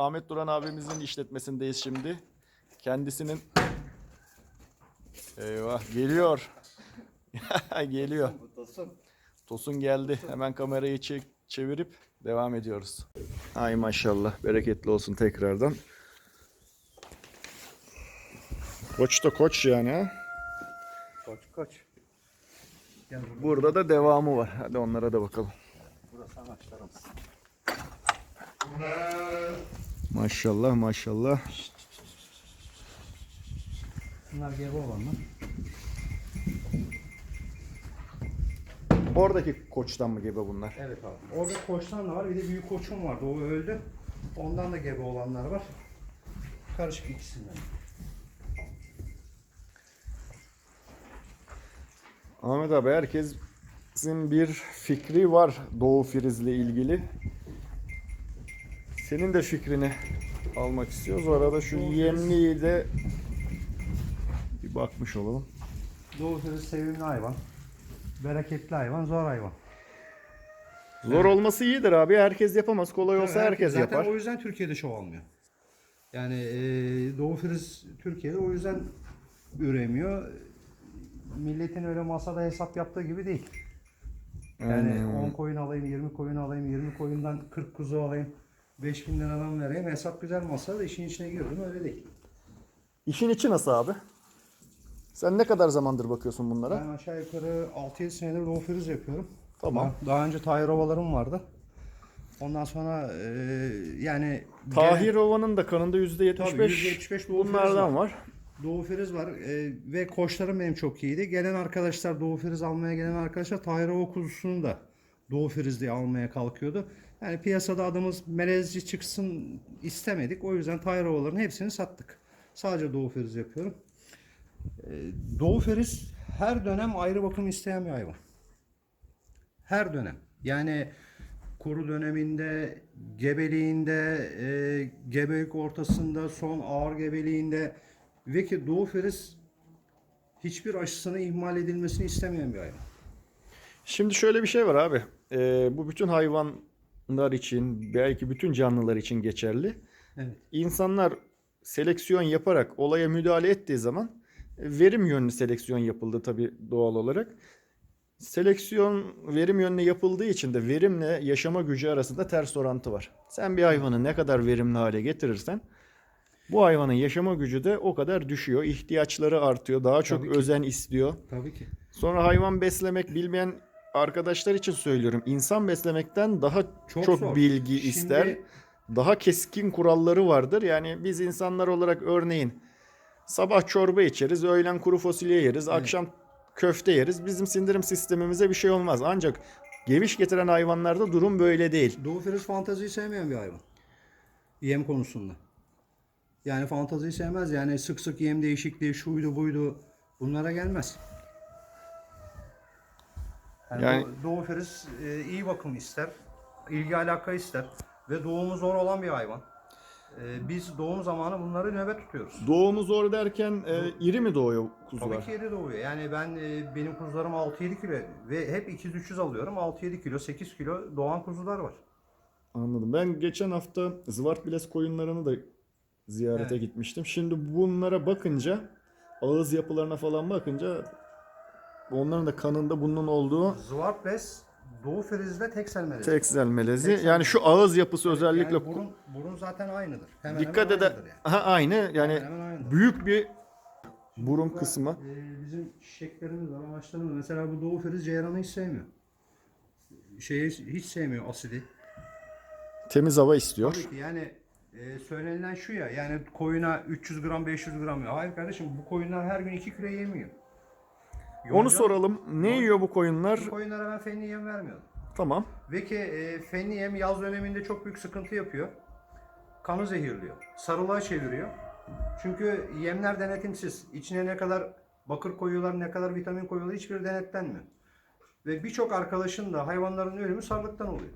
Ahmet Duran abimizin işletmesindeyiz şimdi. Kendisinin Eyvah geliyor. geliyor. Tosun geldi. Hemen kamerayı çek, çevirip devam ediyoruz. Ay maşallah. Bereketli olsun tekrardan. Koç da koç yani ha. Koç koç. Burada. Burada da devamı var. Hadi onlara da bakalım. Burası anaçlarımız. Maşallah maşallah. Bunlar gebe olanlar. Oradaki koçtan mı gebe bunlar? Evet abi. Orada koçtan da var. Bir de büyük koçum vardı. O öldü. Ondan da gebe olanlar var. Karışık ikisinden. Ahmet abi herkesin bir fikri var Doğu Filiz'le ilgili. Senin de fikrini almak istiyoruz. O arada şu Doğu yemliği de bir bakmış olalım. Doğu Filiz sevimli hayvan. Bereketli hayvan, zor hayvan. Zor olması iyidir abi. Herkes yapamaz. Kolay olsa Tabii herkes Zaten yapar. o yüzden Türkiye'de şov almıyor. Yani e, Doğu Filiz Türkiye'de o yüzden üremiyor. Milletin öyle masada hesap yaptığı gibi değil. Yani Aynen. 10 koyun alayım, 20 koyun alayım, 20 koyundan 40 kuzu alayım, 5000 liradan vereyim. Hesap güzel masada işin içine girdim öyle değil. İşin içi nasıl abi? Sen ne kadar zamandır bakıyorsun bunlara? Ben aşağı yukarı 6-7 senedir Filiz yapıyorum. Tamam. Daha, daha önce Tahir Ovalarım vardı. Ondan sonra e, yani Tahir Ova'nın da kanında %75, Tabii, %75 Doğu Filiz bunlardan var. var. Doğu Firiz var e, ve koçlarım benim çok iyiydi. Gelen arkadaşlar Doğu Firiz almaya gelen arkadaşlar Tahir Ova kuzusunu da Doğu Firiz diye almaya kalkıyordu. Yani piyasada adımız melezci çıksın istemedik. O yüzden Tahir Ovaların hepsini sattık. Sadece Doğu Firiz yapıyorum. E, Doğu Firiz her dönem ayrı bakım isteyen bir hayvan. Her dönem. Yani kuru döneminde, gebeliğinde, e, gebelik ortasında, son ağır gebeliğinde ve ki Doğu Feriz hiçbir aşısına ihmal edilmesini istemeyen bir hayvan. Şimdi şöyle bir şey var abi. Ee, bu bütün hayvanlar için, belki bütün canlılar için geçerli. Evet. İnsanlar seleksiyon yaparak olaya müdahale ettiği zaman e, verim yönlü seleksiyon yapıldı tabii doğal olarak. Seleksiyon verim yönlü yapıldığı için de verimle yaşama gücü arasında ters orantı var. Sen bir hayvanı ne kadar verimli hale getirirsen bu hayvanın yaşama gücü de o kadar düşüyor. İhtiyaçları artıyor. Daha çok Tabii ki. özen istiyor. Tabii ki. Sonra hayvan beslemek bilmeyen arkadaşlar için söylüyorum. İnsan beslemekten daha çok, Çok zor. bilgi Şimdi- ister. Daha keskin kuralları vardır. Yani biz insanlar olarak örneğin sabah çorba içeriz, öğlen kuru fasulye yeriz, akşam köfte yeriz. Bizim sindirim sistemimize bir şey olmaz. Ancak geviş getiren hayvanlarda durum böyle değil. Doğu Feriz fantaziyi sevmeyen bir hayvan. Yem konusunda. Yani fantaziyi sevmez. Yani sık sık yem değişikliği, şuydu buydu bunlara gelmez. Yani, Yani- Doğu- Feriz e, iyi bakım ister, ilgi alaka ister ve doğumu zor olan bir hayvan. E, biz doğum zamanı bunları nöbet tutuyoruz. Doğumu zor derken e, iri mi doğuyor kuzular? Tabii ki yeri doğuyor. Yani ben e, benim kuzularım 6-7 kilo ve hep 200-300 alıyorum. 6-7 kilo, 8 kilo doğan kuzular var. Anladım. Ben geçen hafta Zvartbiles koyunlarını da ziyarete Evet. gitmiştim. Şimdi bunlara bakınca ağız yapılarına falan bakınca onların da kanında bunun olduğu Zwartbes Doğu Feriz'de tek melezi. teksel melezi. Teksel Yani şu ağız yapısı özellikle Yani burun, burun zaten aynıdır. Hemen dikkat hemen eder. aynıdır yani. Ha, aynı yani Hemen hemen aynıdır. büyük bir burun Burada, kısmı. e, bizim çiçeklerimiz var, ağaçlarımız. Mesela bu Doğu Feriz ceyranı hiç sevmiyor. Şeyi hiç sevmiyor asidi. Temiz hava istiyor. Tabii ki yani e, söylenilen şu ya yani koyuna 300 gram 500 gram. Hayır kardeşim bu koyunlar her gün 2 kilo yemiyor. Onu Yonca- soralım. Ne yiyor bu koyunlar? Bu koyunlara ben fenli yem vermiyorum. Tamam. Ve ki e, fenli yem yaz döneminde çok büyük sıkıntı yapıyor. Kanı zehirliyor. Sarılığa çeviriyor. Çünkü yemler denetimsiz. İçine ne kadar bakır koyuyorlar, ne kadar vitamin koyuyorlar hiçbiri denetlenmiyor. Ve birçok arkadaşın da hayvanların ölümü sarılıktan oluyor.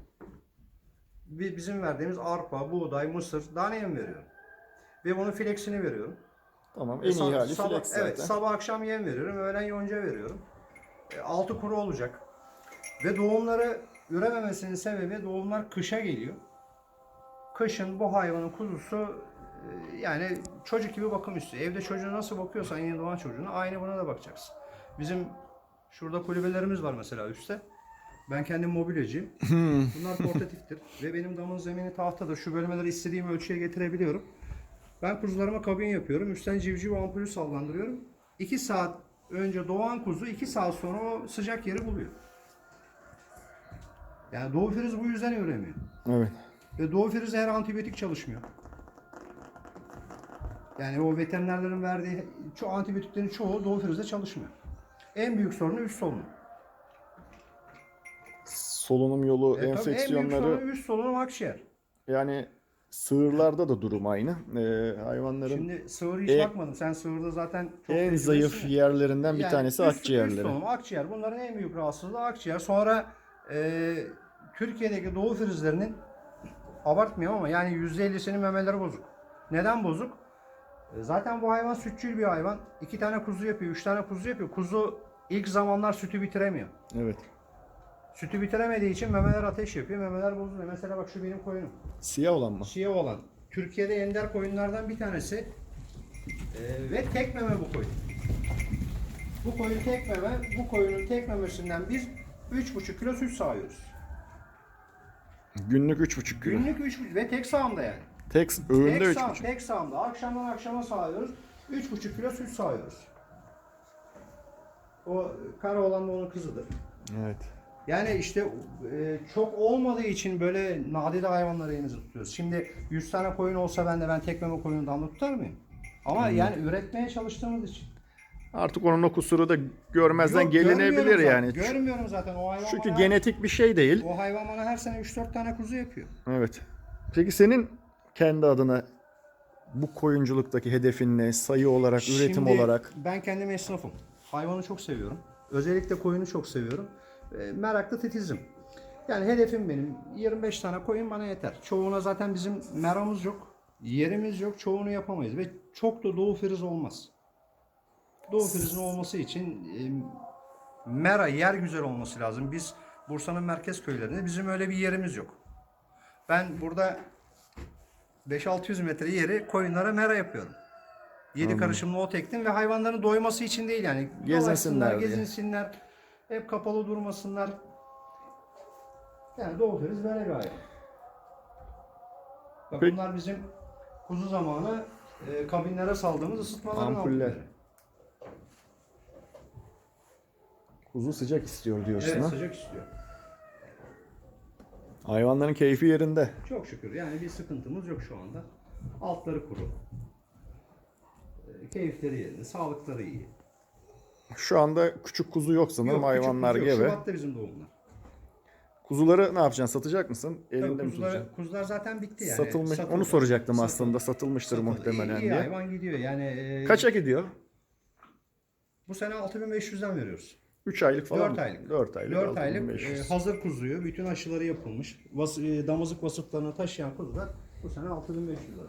Bi- Bizim verdiğimiz arpa, buğday, mısır, tane yem veriyorum. Ve bunun filexini veriyorum. Tamam. E, En iyi sab- hali sabah, flex zaten. Evet, sabah akşam yem veriyorum, öğlen yonca veriyorum. E, altı kuru olacak. Ve doğumları ürememesinin sebebi doğumlar kışa geliyor. kışın bu hayvanın kuzusu e, yani çocuk gibi bakım istiyor. Evde çocuğuna nasıl bakıyorsan yeni doğan çocuğuna aynı buna da bakacaksın. Bizim şurada kulübelerimiz var mesela üstte. Ben kendim mobilyacıyım. Bunlar portatiftir ve benim damın zemini tahtadır. Şu bölmeleri istediğim ölçüye getirebiliyorum. Ben kuzularıma kabin yapıyorum. Üstten civciv ampulü sallandırıyorum. 2 saat önce doğan kuzu 2 saat sonra o sıcak yeri buluyor. Yani Doğu Firiz bu yüzden üremiyor. Evet. Ve Doğu Friz'de her antibiyotik çalışmıyor. Yani o veterinerlerin verdiği çoğu antibiyotiklerin çoğu Doğu Friz'de çalışmıyor. En büyük sorunu üst solunum. Solunum yolu E, tabii en büyük enfeksiyonları sorunu üst solunum akciğer. yani sığırlarda da durum aynı. Ee, hayvanların Şimdi sığır hiç E- bakmadım. Sen sığırda zaten çok en tecrübelisin zayıf ya. yerlerinden bir Yani tanesi üst- Üst akciğerleri. solunum, akciğer. Bunların en büyük rahatsızlığı akciğer. Sonra e, Türkiye'deki doğu frizlerinin abartmıyorum ama yani %50'sinin memeleri bozuk. Neden bozuk? E, Zaten bu hayvan sütçül bir hayvan. İki tane kuzu yapıyor, üç tane kuzu yapıyor. Kuzu ilk zamanlar sütü bitiremiyor. Evet. Sütü bitiremediği için memeler ateş yapıyor, memeler bozuluyor. Mesela bak şu benim koyunum. Siyah olan mı? Şiye olan. Türkiye'de ender koyunlardan bir tanesi. Ee, ve tek meme bu koyun. Bu koyun tek meme. Bu koyunun tek memesinden biz 3,5 kilo süt sağıyoruz. Günlük 3,5 kilo. Günlük 3 ve tek sağımda yani. Tek öğünde Tek, sağ, 3,5. tek sağımda. Akşamdan akşama sağıyoruz. 3,5 kilo süt sağıyoruz. O kara olan da onun kızıdır. Evet. Yani işte e, çok olmadığı için böyle nadide hayvanları elimize tutuyoruz. Şimdi 100 tane koyun olsa ben de ben tek meme koyunu damla tutar mıyım? Ama yani üretmeye çalıştığımız için. Artık onun o kusuru da görmezden Yok, gelinebilir yani. Zaten, görmüyorum zaten o hayvan Çünkü bana, genetik bir şey değil. o hayvan bana her sene 3-4 tane kuzu yapıyor. Evet. Peki senin kendi adına bu koyunculuktaki hedefin ne? Sayı olarak, üretim Şimdi olarak? Ben kendim esnafım. Hayvanı çok seviyorum. Özellikle koyunu çok seviyorum. E, meraklı titizim. Yani hedefim benim 25 tane koyun bana yeter. Çoğuna zaten bizim meramız yok. Yerimiz yok. Çoğunu yapamayız ve çok da doğu friz olmaz. Doğu frizin olması için e, mera yer güzel olması lazım. Biz Bursa'nın merkez köylerinde bizim öyle bir yerimiz yok. Ben burada 5-600 metre yeri koyunlara mera yapıyorum. Yedi karışımlı ot ektim ve hayvanların doyması için değil yani. Gezinsinler gezinsinler. Hep kapalı durmasınlar. Yani feriz böyle hayvan. Bak Peki- bunlar bizim kuzu zamanı e, kabinlere saldığımız ısıtmaların Ampuller. ampulleri. Kuzu sıcak istiyor diyorsun Evet ha? sıcak istiyor. Hayvanların keyfi yerinde. Çok şükür yani bir sıkıntımız yok şu anda. Altları kuru. E, keyifleri yerinde, sağlıkları iyi. Şu anda küçük kuzu yok sanırım Yok, küçük hayvanlar kuzu yok. gibi. Şubat'ta bizim doğumlar. Kuzuları ne yapacaksın? Satacak mısın? Tabii Elinde mi kuzular, tutacaksın? kuzular zaten bitti yani. Satılmış. Onu soracaktım Satıldı. aslında. Satılmıştır Satıldı. muhtemelen İyi, iyi diye. hayvan gidiyor yani. e, Kaça gidiyor? Bu sene 6500'den veriyoruz. 3 aylık falan 4 mı? aylık. 4 aylık. 4 aylık 6500. e, hazır kuzuyu, bütün aşıları yapılmış. Vas, e, damızlık vasıflarını taşıyan kuzular bu sene 6500 lira.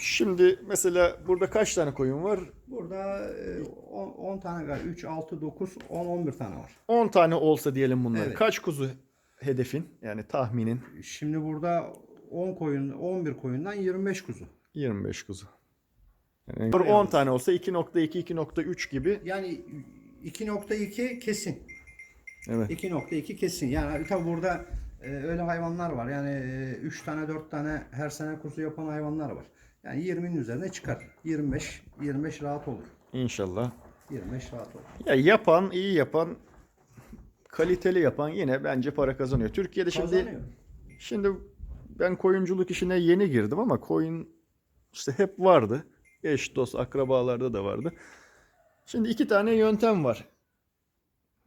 Şimdi mesela burada kaç tane koyun var? Burada e, 10, 10 tane galiba 3, 6, 9, 10, 11 tane var. 10 tane olsa diyelim bunlar. Evet. Kaç kuzu hedefin? Yani tahminin Şimdi burada 10 koyun, 11 koyundan 25 kuzu. 25 kuzu. Yani 10 tane olsa 2.2 2.3 gibi. Yani 2.2 kesin. Evet. 2.2 kesin. Yani tabi burada e, öyle hayvanlar var. Yani 3 tane 4 tane her sene kuzu yapan hayvanlar var. Yani 20'nin üzerine çıkar. 25 25 rahat olur. İnşallah. 25 rahat olur. Ya yapan, iyi yapan, kaliteli yapan yine bence para kazanıyor. Türkiye'de şimdi Kazanıyor. şimdi ben koyunculuk işine yeni girdim ama koyun işte hep vardı. Eş, dost, akrabalarda da vardı. Şimdi iki tane yöntem var.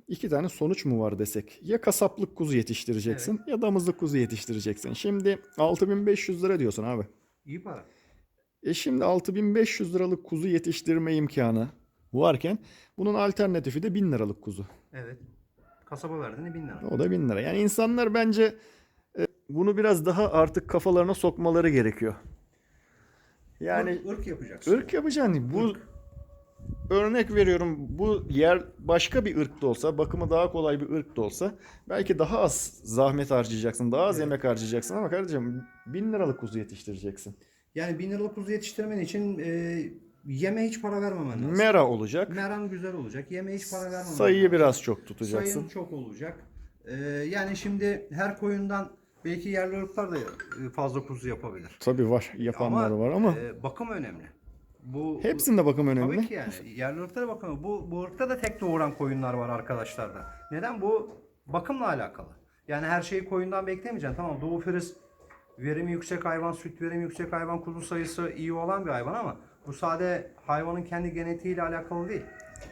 İki tane sonuç mu var desek? Ya kasaplık kuzu yetiştireceksin ya damızlık kuzu yetiştireceksin. Şimdi 6500 lira diyorsun abi. İyi para. E şimdi 6500 liralık kuzu yetiştirme imkanı varken bunun alternatifi de 1000 liralık kuzu. Evet. Kasaba verdiğini 1000 lira. O da 1000 lira. Yani insanlar bence e, bunu biraz daha artık kafalarına sokmaları gerekiyor. Yani ırk, ırk yapacaksın. ırk yapacaksın. Bu örnek veriyorum bu yer başka bir ırk da olsa, bakımı daha kolay bir ırk da olsa belki daha az zahmet harcayacaksın, daha az Evet. emek harcayacaksın ama kardeşim bin liralık kuzu yetiştireceksin. Yani bin liralık kuzu yetiştirmen için e, yeme hiç para vermemen lazım. Mera olacak. Meran güzel olacak. Yeme hiç para vermemen Sayıyı lazım. biraz çok tutacaksın. Sayın çok olacak. E, yani şimdi her koyundan belki yerli ırklar da e, fazla kuzu yapabilir. Tabii var, yapanları var ama e, bakım önemli. Bu hepsinde bakım önemli. Tabii ki yani. Yerli ırklara bakın. Bu, bu ırkta da tek doğuran koyunlar var arkadaşlar da. Neden? Bu bakımla alakalı. Yani her şeyi koyundan beklemeyeceksin. Tamam Doğu Friz verimi yüksek hayvan, süt verimi yüksek hayvan, kuzu sayısı iyi olan bir hayvan ama bu sade hayvanın kendi genetiğiyle alakalı değil.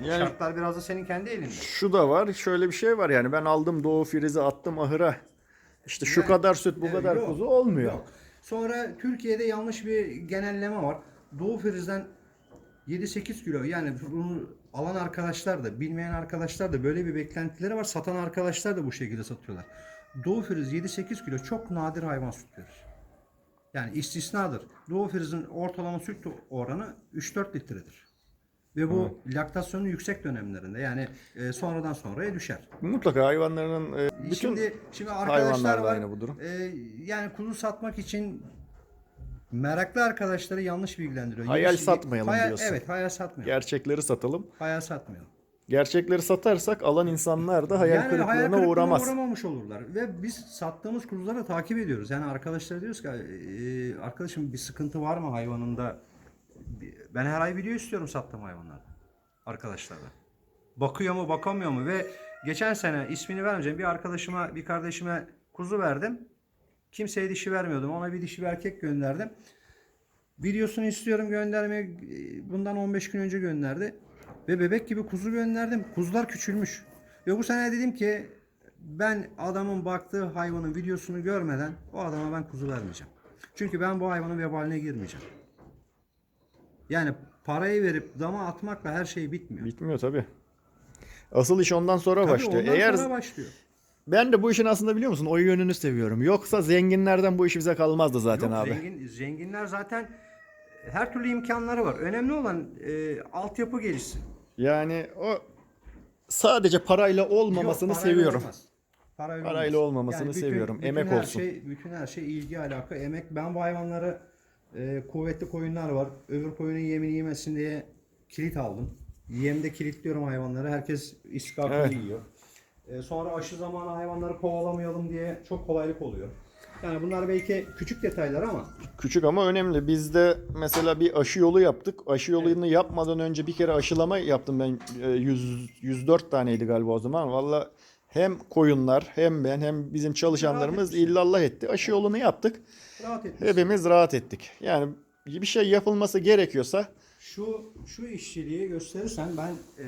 Yani- Şartlar biraz da senin kendi elinde. Şu da var, şöyle bir şey var yani ben aldım Doğu Filiz'i attım ahıra. İşte şu Yani- kadar süt bu Evet, kadar yok, kuzu olmuyor. Yok. Sonra Türkiye'de yanlış bir genelleme var. Doğu Friz'den 7-8 kilo yani bunu alan arkadaşlar da bilmeyen arkadaşlar da böyle bir beklentileri var. Satan arkadaşlar da bu şekilde satıyorlar. Doğu Friz 7-8 kilo çok nadir hayvan süt verir. Yani istisnadır. Doğu Friz'in ortalama süt oranı 3-4 litredir. Ve bu laktasyonun yüksek dönemlerinde yani e, sonradan sonraya düşer. Mutlaka hayvanların e, bütün şimdi şimdi arkadaşlar var. aynı bu durum. e, yani kuzu satmak için meraklı arkadaşları yanlış bilgilendiriyor. Hayal Yanlış- satmayalım hayal, diyorsun. Evet, hayal satmayalım. gerçekleri satalım. hayal satmayalım. Gerçekleri satarsak alan insanlar da hayal kırıklığına kırıklığına uğramaz. uğramamış olurlar. Ve biz sattığımız kuzuları takip ediyoruz. Yani arkadaşlara diyoruz ki e, arkadaşım bir sıkıntı var mı hayvanında? Ben her ay video istiyorum sattığım hayvanlarda. Arkadaşlarla. Bakıyor mu bakamıyor mu? Ve geçen sene ismini vermeyeceğim bir arkadaşıma bir kardeşime kuzu verdim. Kimseye dişi vermiyordum. Ona bir dişi bir erkek gönderdim. Videosunu istiyorum göndermeye. Bundan 15 gün önce gönderdi. Ve bebek gibi kuzu gönderdim. Kuzular küçülmüş. Ve bu sene dedim ki ben adamın baktığı hayvanın videosunu görmeden o adama ben kuzu vermeyeceğim. Çünkü ben bu hayvanın vebaline girmeyeceğim. Yani parayı verip dama atmakla her şey bitmiyor. Bitmiyor tabii. Asıl iş ondan sonra Tabii başlıyor. ondan Eğer sonra başlıyor. ben de bu işin aslında biliyor musun o yönünü seviyorum. Yoksa zenginlerden bu iş bize kalmazdı zaten Yok, abi. Zengin, zenginler zaten her türlü imkanları var. Önemli olan e, altyapı gelişsin. Yani o sadece parayla olmamasını Yok, parayla seviyorum. olmaz. Parayla, Parayla olmaz. olmamasını bütün- seviyorum. bütün Emek her olsun. Şey, bütün her şey ilgi alaka, emek. Ben bu hayvanları e, kuvvetli koyunlar var. Öbür koyunun yemini yemesin diye kilit aldım. Yemde kilitliyorum hayvanları. Herkes iskartını Evet. yiyor. E, sonra aşı zamanı hayvanları kovalamayalım diye çok kolaylık oluyor. Yani bunlar belki küçük detaylar ama Küçük ama önemli. Biz de mesela bir aşı yolu yaptık. Aşı yolunu yapmadan önce bir kere aşılama yaptım ben. E, 100, 104 taneydi galiba o zaman. Valla hem koyunlar hem ben hem bizim çalışanlarımız illallah etti. Aşı yolunu yaptık. rahat etmiş. Hepimiz rahat ettik. Yani bir şey yapılması gerekiyorsa Şu şu işçiliği gösterirsen ben e,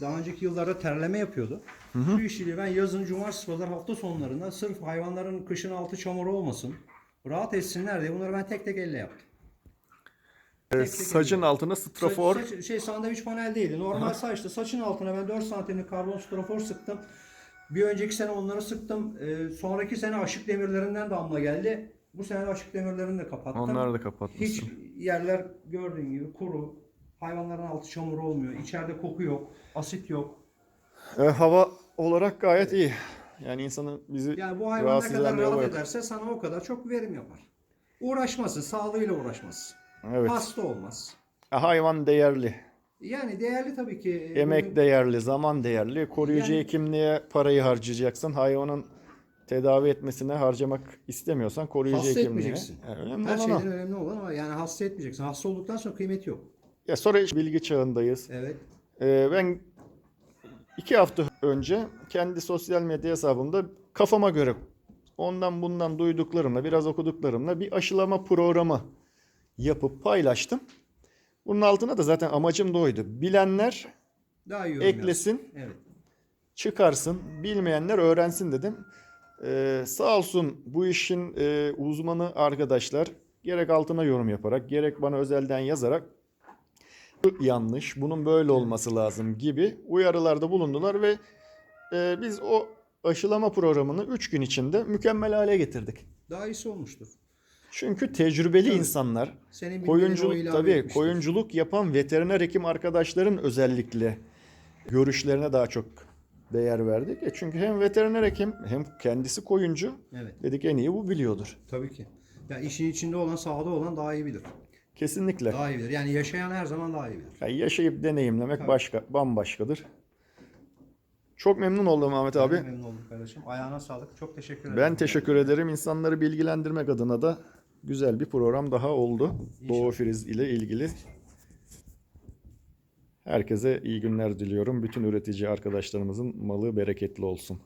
daha önceki yıllarda terleme yapıyordu. Şu işçiliği ben yazın cumartesi pazar hafta sonlarında sırf hayvanların kışın altı çamur olmasın. Rahat etsinler diye bunları ben tek tek elle yaptım. e, tek sacın elle. altına strafor Saç- saç- şey sandviç panel değildi. Normal saçta saçın altına ben 4 santimlik karbon strafor sıktım. Bir önceki sene onları sıktım. E, sonraki sene aşık demirlerinden damla geldi. Bu sene de aşık demirlerini de kapattım. onları da Hiç kapatmışsın. Yerler gördüğün gibi kuru. Hayvanların altı çamur olmuyor. İçeride koku yok. Asit yok. E, hava olarak gayet iyi. Yani insanın bizi Yani bu hayvan ne rahatsız kadar eden bir hava rahat yok. ederse sana o kadar çok verim yapar. Uğraşmasın. Sağlığıyla uğraşmasın. Evet. Hasta olmaz. E, Hayvan değerli. Yani değerli tabii ki. e, Emek değerli, zaman değerli. Koruyucu Yani- hekimliğe parayı harcayacaksın. Hayvanın tedavi etmesine harcamak istemiyorsan koruyucu Hasta hekimliğe. etmeyeceksin. Yani önemli Her olan o. şeyden önemli olan ama yani hasta etmeyeceksin. Hasta olduktan sonra kıymeti yok. Ya sonra bilgi çağındayız. Evet. Ee, ben iki hafta önce kendi sosyal medya hesabımda kafama göre ondan bundan duyduklarımla biraz okuduklarımla bir aşılama programı yapıp paylaştım. Bunun altına da zaten amacım da oydu. Bilenler Daha iyi eklesin. Evet. çıkarsın, bilmeyenler öğrensin dedim. Ee, sağ olsun bu işin e, uzmanı arkadaşlar gerek altına yorum yaparak gerek bana özelden yazarak "Bu yanlış, bunun böyle olması lazım gibi uyarılarda bulundular ve e, biz o aşılama programını 3 gün içinde mükemmel hale getirdik. Daha iyisi olmuştur. Çünkü tecrübeli Tabii. insanlar, Senin koyunculuk tabii etmiştir. koyunculuk yapan veteriner hekim arkadaşların özellikle görüşlerine daha çok değer verdik. E çünkü hem veteriner hekim hem kendisi koyuncu Evet. dedik en iyi bu biliyordur. Tabii ki. Ya işin içinde olan, sahada olan daha iyi bilir. Kesinlikle. Daha iyi bilir. Yani yaşayan her zaman daha iyi bilir. Ya yaşayıp deneyimlemek Tabii. başka, bambaşkadır. Çok memnun oldum Ahmet abi. Ben memnun oldum kardeşim. Ayağına sağlık. Çok teşekkür ederim. Ben teşekkür ederim. İnsanları bilgilendirmek adına da güzel bir program daha oldu. Doğu Friz ile ilgili. Herkese iyi günler diliyorum. Bütün üretici arkadaşlarımızın malı bereketli olsun.